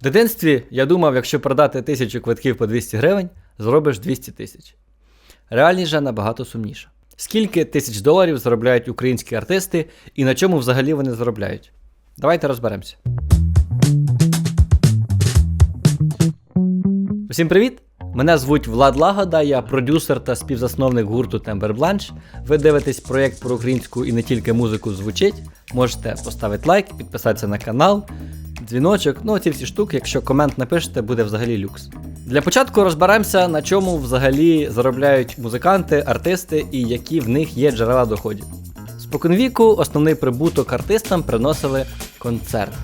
В дитинстві я думав, якщо продати тисячу квитків по 200 гривень, зробиш 200 тисяч. Реальність же набагато сумніша. Скільки тисяч доларів заробляють українські артисти і на чому взагалі вони заробляють? Давайте розберемося. Усім привіт! Мене звуть Влад Лагода, я продюсер та співзасновник гурту Тембер Бланш. Ви дивитесь проєкт про українську і не тільки музику звучить. Можете поставити лайк, підписатися на канал, дзвіночок, ну ці всі штуки, якщо комент напишете, буде взагалі люкс. Для початку розберемося, на чому взагалі заробляють музиканти, артисти і які в них є джерела доходів. Споконвіку основний прибуток артистам приносили концерти.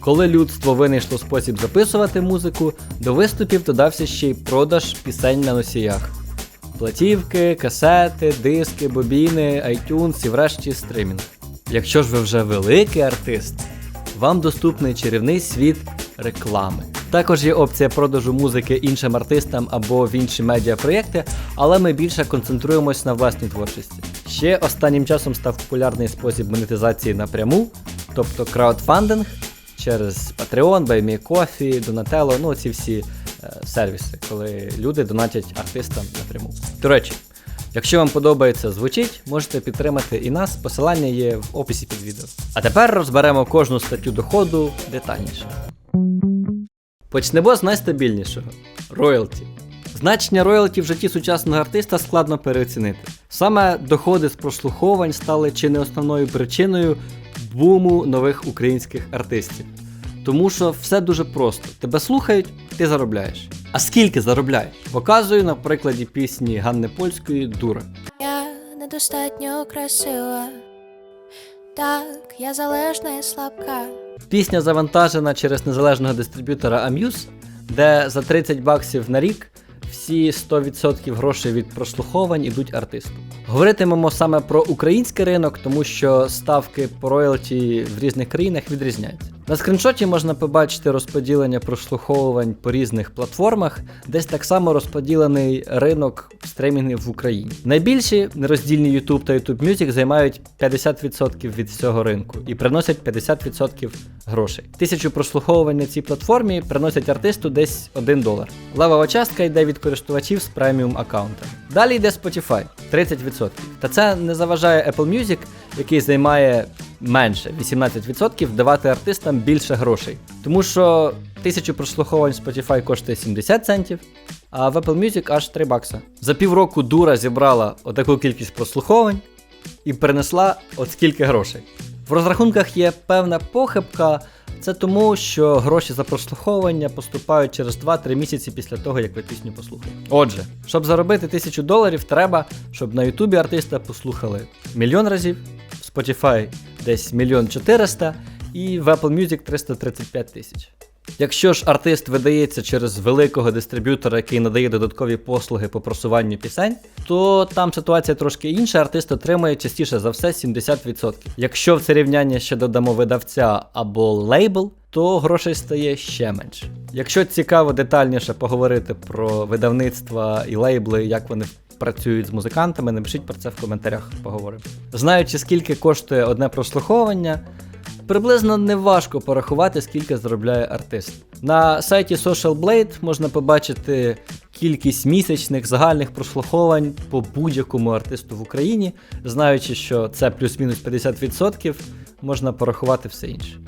Коли людство винайшло спосіб записувати музику, до виступів додався ще й продаж пісень на носіях. Платівки, касети, диски, бобіни, iTunes і врешті стримінг. Якщо ж ви вже великий артист, вам доступний чарівний світ реклами. Також є опція продажу музики іншим артистам або в інші медіапроєкти, але ми більше концентруємось на власній творчості. Ще останнім часом став популярний спосіб монетизації напряму, тобто краудфандинг через Patreon, BuyMeCoffee, Donatello, ну ці всі е, сервіси, коли люди донатять артистам напряму. До речі, якщо вам подобається звучить, можете підтримати і нас. Посилання є в описі під відео. А тепер розберемо кожну статтю доходу детальніше. Почнемо з найстабільнішого роялті. Значення роялті в житті сучасного артиста складно переоцінити. Саме доходи з прослуховувань стали чи не основною причиною буму нових українських артистів. Тому що все дуже просто: тебе слухають, ти заробляєш. А скільки заробляєш? Показую на прикладі пісні Ганни Польської Дура. Я недостатньо красива, так, я залежна і слабка. Пісня завантажена через незалежного дистриб'ютора Amuse, де за 30 баксів на рік всі 100% грошей від прослуховань ідуть артисту. Говоритимемо саме про український ринок, тому що ставки по роялті в різних країнах відрізняються. На скріншоті можна побачити розподілення прослуховувань по різних платформах, десь так само розподілений ринок стримінгів в Україні. Найбільші нероздільні YouTube та YouTube Music займають 50% від всього ринку і приносять 50% грошей. Тисячу прослуховувань на цій платформі приносять артисту десь 1 долар. Левова частка йде від користувачів з преміум аккаунтами. Далі йде Spotify 30%. Та це не заважає Apple Music, який займає менше 18% давати артистам більше грошей. Тому що тисячу прослуховувань Spotify коштує 70 центів, а в Apple Music аж 3 бакса. За півроку дура зібрала отаку кількість прослуховувань і принесла от скільки грошей. В розрахунках є певна похибка. Це тому, що гроші за прослуховування поступають через 2-3 місяці після того, як ви пісню послухали. Отже, щоб заробити 1000 доларів, треба, щоб на Ютубі артиста послухали мільйон разів, в Spotify десь мільйон 400 і в Apple Music 335 тисяч. Якщо ж артист видається через великого дистриб'ютора, який надає додаткові послуги по просуванню пісень, то там ситуація трошки інша, артист отримує частіше за все 70%. Якщо в це рівняння ще додамо видавця або лейбл, то грошей стає ще менше. Якщо цікаво детальніше поговорити про видавництва і лейбли, як вони працюють з музикантами, напишіть про це в коментарях, поговоримо. Знаючи, скільки коштує одне прослуховування, Приблизно неважко порахувати, скільки заробляє артист. На сайті Social Blade можна побачити кількість місячних загальних прослуховань по будь-якому артисту в Україні, знаючи, що це плюс-мінус 50%, можна порахувати все інше.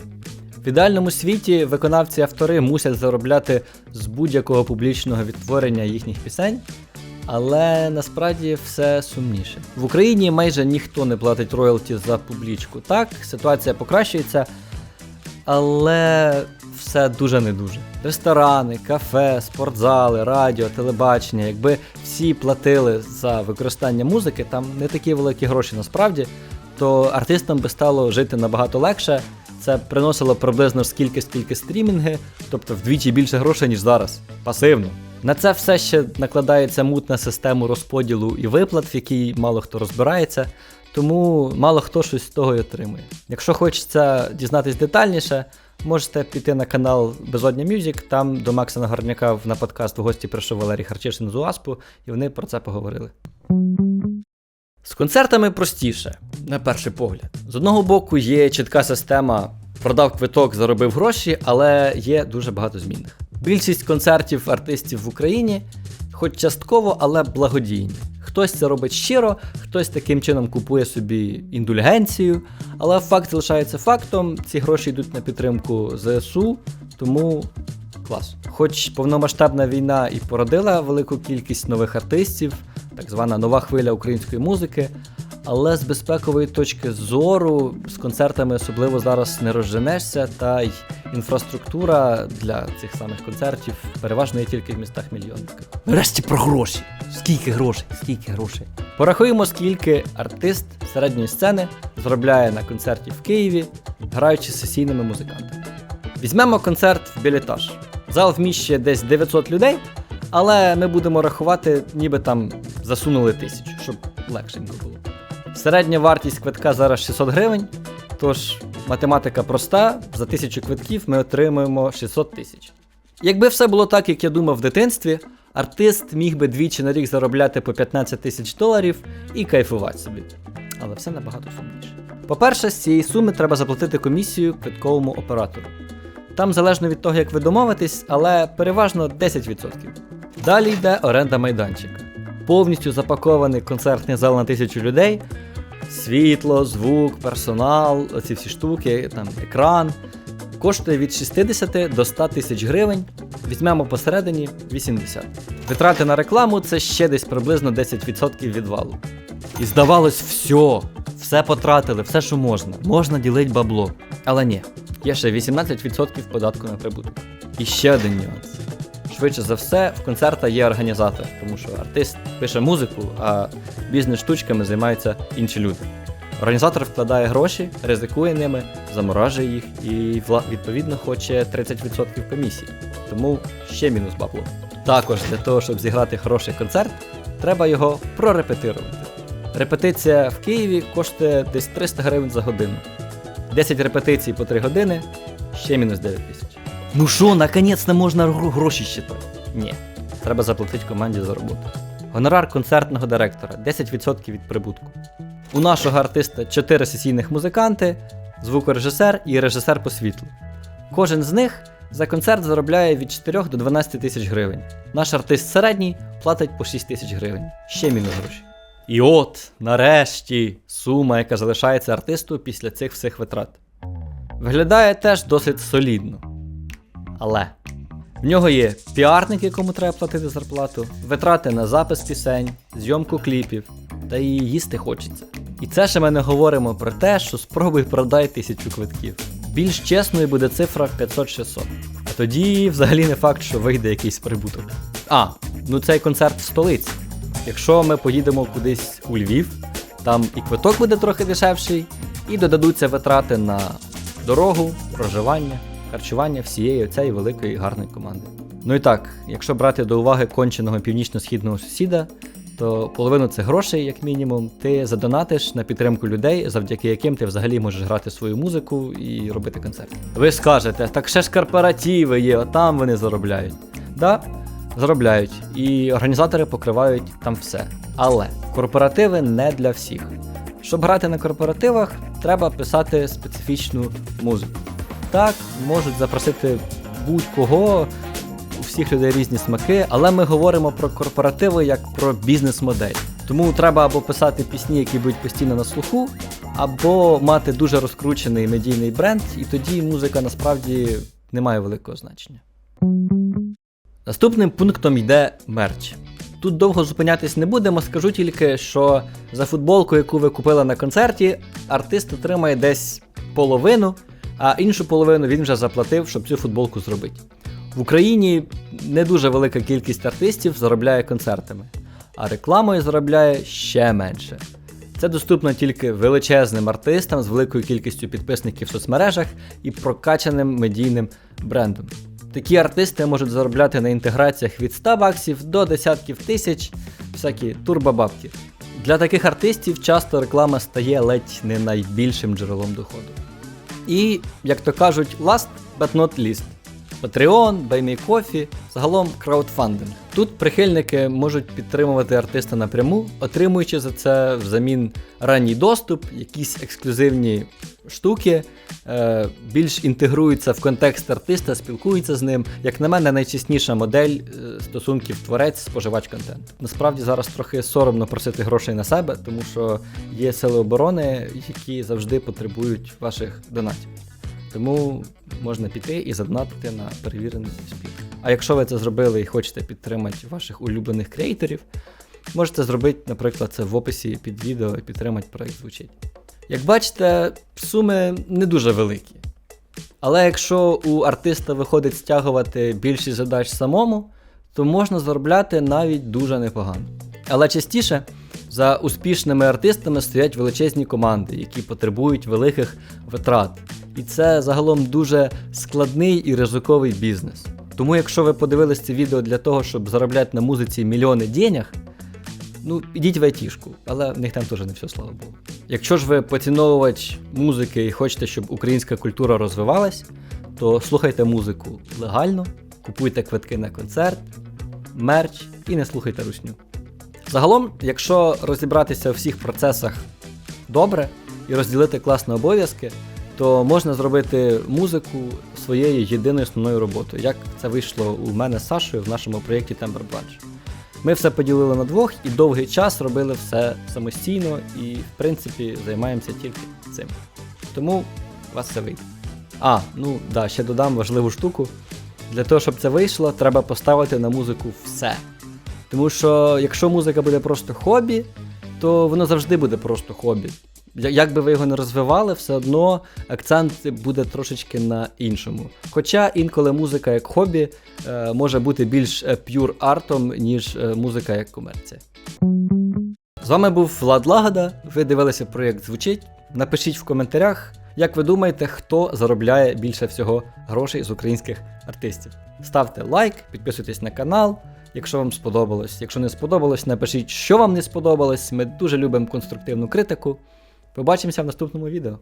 В ідеальному світі виконавці-автори мусять заробляти з будь-якого публічного відтворення їхніх пісень, але насправді все сумніше. В Україні майже ніхто не платить роялті за публічку. Так, ситуація покращується, але все дуже не дуже. Ресторани, кафе, спортзали, радіо, телебачення. Якби всі платили за використання музики, там не такі великі гроші насправді, то артистам би стало жити набагато легше. Це приносило приблизно скільки скільки стрімінги, тобто вдвічі більше грошей, ніж зараз. Пасивно. На це все ще накладається мутна система розподілу і виплат, в якій мало хто розбирається, тому мало хто щось з того й отримує. Якщо хочеться дізнатись детальніше, можете піти на канал Безодня Мюзік, там до Макса Нагорняка на подкаст в гості прийшов Валерій Харчишин з УАСПу, і вони про це поговорили. З концертами простіше, на перший погляд. З одного боку, є чітка система продав квиток, заробив гроші, але є дуже багато змінних. Більшість концертів артистів в Україні, хоч частково, але благодійні. Хтось це робить щиро, хтось таким чином купує собі індульгенцію, але факт залишається фактом: ці гроші йдуть на підтримку ЗСУ, тому клас. Хоч повномасштабна війна і породила велику кількість нових артистів, так звана нова хвиля української музики. Але з безпекової точки зору з концертами особливо зараз не розженешся, та й інфраструктура для цих самих концертів переважно є тільки в містах мільйонниках. Нарешті про гроші. Скільки грошей? Скільки грошей? Порахуємо, скільки артист середньої сцени заробляє на концерті в Києві, граючи з сесійними музикантами. Візьмемо концерт в білетаж. Зал вміщує десь 900 людей, але ми будемо рахувати, ніби там засунули тисячу, щоб легшенько було. Середня вартість квитка зараз 600 гривень, тож математика проста, за тисячу квитків ми отримуємо 600 тисяч. Якби все було так, як я думав в дитинстві, артист міг би двічі на рік заробляти по 15 тисяч доларів і кайфувати собі. Але все набагато сумніше. По-перше, з цієї суми треба заплатити комісію квитковому оператору. Там залежно від того, як ви домовитесь, але переважно 10%. Далі йде оренда майданчика. Повністю запакований концертний зал на тисячу людей. Світло, звук, персонал, оці всі штуки, там екран. Коштує від 60 до 100 тисяч гривень. Візьмемо посередині 80. Витрати на рекламу це ще десь приблизно 10% від валу. І здавалось, все, все потратили, все, що можна. Можна ділити бабло. Але ні, є ще 18% податку на прибуток. І ще один нюанс. Швидше за все, в концерта є організатор, тому що артист пише музику, а бізнес-штучками займаються інші люди. Організатор вкладає гроші, ризикує ними, заморажує їх і відповідно хоче 30% комісії. Тому ще мінус бабло. Також для того, щоб зіграти хороший концерт, треба його прорепетирувати. Репетиція в Києві коштує десь 300 гривень за годину. 10 репетицій по 3 години, ще мінус 9 тисяч. Ну що, наконець-то можна гроші считати? Ні. Треба заплатити команді за роботу. Гонорар концертного директора 10% від прибутку. У нашого артиста 4 сесійних музиканти, звукорежисер і режисер по світлу. Кожен з них за концерт заробляє від 4 до 12 тисяч гривень. Наш артист середній платить по 6 тисяч гривень. Ще мінус гроші. І от, нарешті, сума, яка залишається артисту після цих всіх витрат. Виглядає теж досить солідно. Але в нього є піарник, якому треба платити зарплату, витрати на запис пісень, зйомку кліпів, та і їсти хочеться. І це ще ми не говоримо про те, що спробуй продай тисячу квитків. Більш чесною буде цифра 500-600. А тоді взагалі не факт, що вийде якийсь прибуток. А, ну цей концерт в столиці. Якщо ми поїдемо кудись у Львів, там і квиток буде трохи дешевший, і додадуться витрати на дорогу, проживання, харчування всієї цієї великої гарної команди. Ну і так, якщо брати до уваги конченого північно-східного сусіда, то половину цих грошей, як мінімум, ти задонатиш на підтримку людей, завдяки яким ти взагалі можеш грати свою музику і робити концерт. Ви скажете, так ще ж корпоративи є, а там вони заробляють. Да, заробляють, і організатори покривають там все. Але корпоративи не для всіх. Щоб грати на корпоративах, треба писати специфічну музику. Так, можуть запросити будь-кого, у всіх людей різні смаки, але ми говоримо про корпоративи як про бізнес-модель. Тому треба або писати пісні, які будуть постійно на слуху, або мати дуже розкручений медійний бренд, і тоді музика насправді не має великого значення. Наступним пунктом йде мерч. Тут довго зупинятись не будемо, скажу тільки, що за футболку, яку ви купили на концерті, артист отримає десь половину, а іншу половину він вже заплатив, щоб цю футболку зробити. В Україні не дуже велика кількість артистів заробляє концертами, а рекламою заробляє ще менше. Це доступно тільки величезним артистам з великою кількістю підписників в соцмережах і прокачаним медійним брендом. Такі артисти можуть заробляти на інтеграціях від 100 баксів до десятків тисяч, всякі турбобабки. Для таких артистів часто реклама стає ледь не найбільшим джерелом доходу. І, як то кажуть, last but not least. Patreon, BuyMeCoffee, загалом краудфандинг. Тут прихильники можуть підтримувати артиста напряму, отримуючи за це взамін ранній доступ, якісь ексклюзивні штуки, е, більш інтегруються в контекст артиста, спілкуються з ним. Як на мене, найчесніша модель е, стосунків творець-споживач контенту. Насправді зараз трохи соромно просити грошей на себе, тому що є сили оборони, які завжди потребують ваших донатів. Тому можна піти і задонатити на перевірений спів. А якщо ви це зробили і хочете підтримати ваших улюблених креаторів, можете зробити, наприклад, це в описі під відео і підтримати проект звучить. Як бачите, суми не дуже великі. Але якщо у артиста виходить стягувати більшість задач самому, то можна заробляти навіть дуже непогано. Але частіше за успішними артистами стоять величезні команди, які потребують великих витрат. І це загалом дуже складний і ризиковий бізнес. Тому, якщо ви подивились це відео для того, щоб заробляти на музиці мільйони денег, ну ідіть в айтішку, але в них там теж не все, слава Богу. Якщо ж ви поціновувач музики і хочете, щоб українська культура розвивалась, то слухайте музику легально, купуйте квитки на концерт, мерч і не слухайте русню. Загалом, якщо розібратися у всіх процесах добре і розділити класно обов'язки, то можна зробити музику своєю єдиною основною роботою, як це вийшло у мене з Сашою в нашому проєкті Timber Branch. Ми все поділили на двох і довгий час робили все самостійно і, в принципі, займаємося тільки цим. Тому у вас все вийде. А, ну да, ще додам важливу штуку. Для того, щоб це вийшло, треба поставити на музику все. Тому що якщо музика буде просто хобі, то воно завжди буде просто хобі. Як би ви його не розвивали, все одно акцент буде трошечки на іншому. Хоча інколи музика як хобі е, може бути більш е, п'юр артом, ніж е, музика як комерція. З вами був Влад Лагода. Ви дивилися проєкт Звучить. Напишіть в коментарях, як ви думаєте, хто заробляє більше всього грошей з українських артистів. Ставте лайк, підписуйтесь на канал, якщо вам сподобалось. Якщо не сподобалось, напишіть, що вам не сподобалось. Ми дуже любимо конструктивну критику. Побачимося в наступному відео.